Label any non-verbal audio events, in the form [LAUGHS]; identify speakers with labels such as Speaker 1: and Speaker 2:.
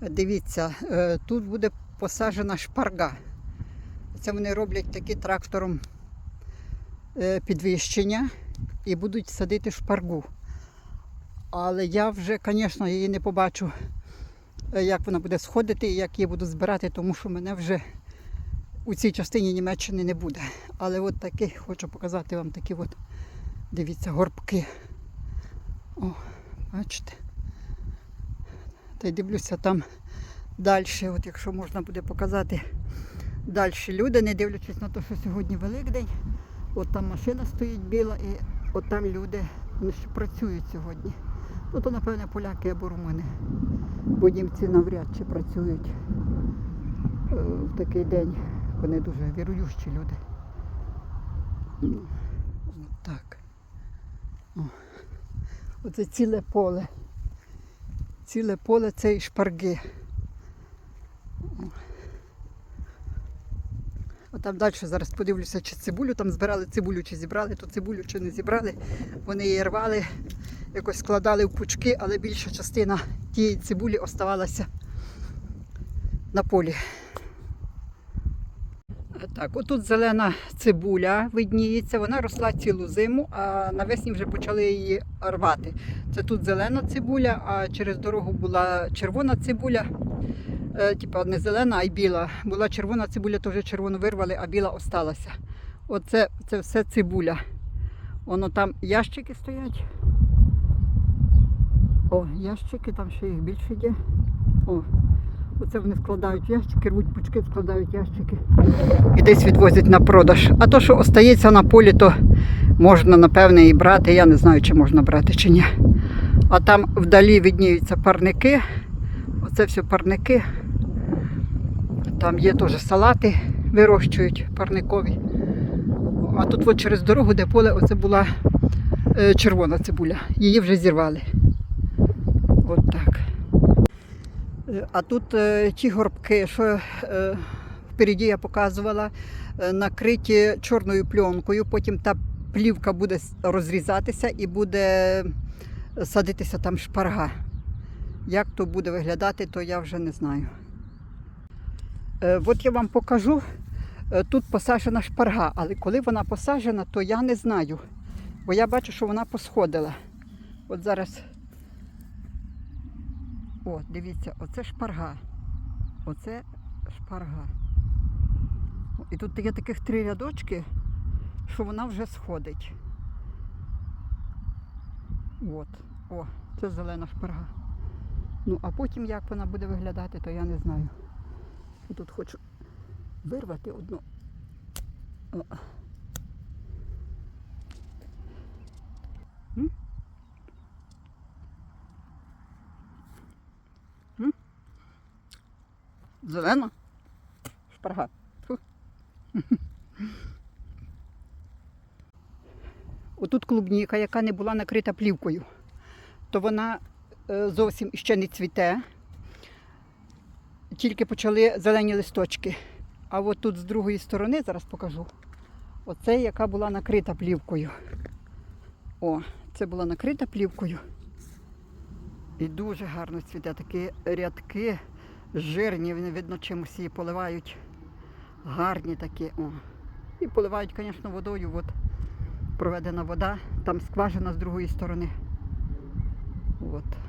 Speaker 1: Дивіться, е, тут буде посаджена шпарга. Це вони роблять такі трактором е, підвищення і будуть садити шпаргу. Але я вже, звісно, її не побачу, е, як вона буде сходити і як її буду збирати, тому що мене вже у цій частині Німеччини не буде. Але от такі, хочу показати вам такі от, дивіться, горбки. О, бачите? Та й дивлюся там далі, от якщо можна буде показати далі люди, не дивлячись на те, що сьогодні Великдень. От там машина стоїть біла і от там люди вони ще працюють сьогодні. Ну то напевне поляки або румуни. Бо німці навряд чи працюють е, в такий день. Вони дуже віруючі люди. От так. О. Оце ціле поле. Ціле поле і шпарги. Отам там далі зараз подивлюся, чи цибулю там збирали цибулю, чи зібрали, то цибулю чи не зібрали. Вони її рвали, якось складали в пучки, але більша частина тієї цибулі оставалася на полі. Так, отут зелена цибуля видніється, вона росла цілу зиму, а навесні вже почали її рвати. Це тут зелена цибуля, а через дорогу була червона цибуля. Е, типа не зелена, а й біла. Була червона цибуля, то вже червону вирвали, а біла осталася. Оце це все цибуля. Воно там ящики стоять. О, ящики, там ще їх більше є. О, оце вони складають ящики, рвуть пучки, складають ящики і десь відвозять на продаж. А то, що остається на полі, то можна, напевне, і брати. Я не знаю, чи можна брати, чи ні. А там вдалі видніються парники. Оце все парники. Там є теж салати, вирощують парникові. А тут от через дорогу, де поле, оце була е, червона цибуля. Її вже зірвали. От так. Е, А тут е, ті горбки, що е, впереді я показувала, накриті чорною пленкою, потім та плівка буде розрізатися і буде садитися там шпарга. Як то буде виглядати, то я вже не знаю. От я вам покажу. Тут посаджена шпарга, але коли вона посаджена, то я не знаю. Бо я бачу, що вона посходила. От зараз. О, дивіться, оце шпарга. Оце шпарга. І тут є таких три рядочки, що вона вже сходить. От. О, це зелена шпарга. Ну, а потім як вона буде виглядати, то я не знаю. Тут хочу вирвати одну. Зелена шпарга. Фу. [LAUGHS] Отут клубніка, яка не була накрита плівкою, то вона е, зовсім ще не цвіте. Тільки почали зелені листочки. А от тут з другої сторони, зараз покажу. Оце яка була накрита плівкою. О, це була накрита плівкою. І дуже гарно цвіте. Такі рядки жирні, вони видно чимось її поливають. Гарні такі. О. І поливають, звісно, водою. От проведена вода, там скважина з другої сторони. От.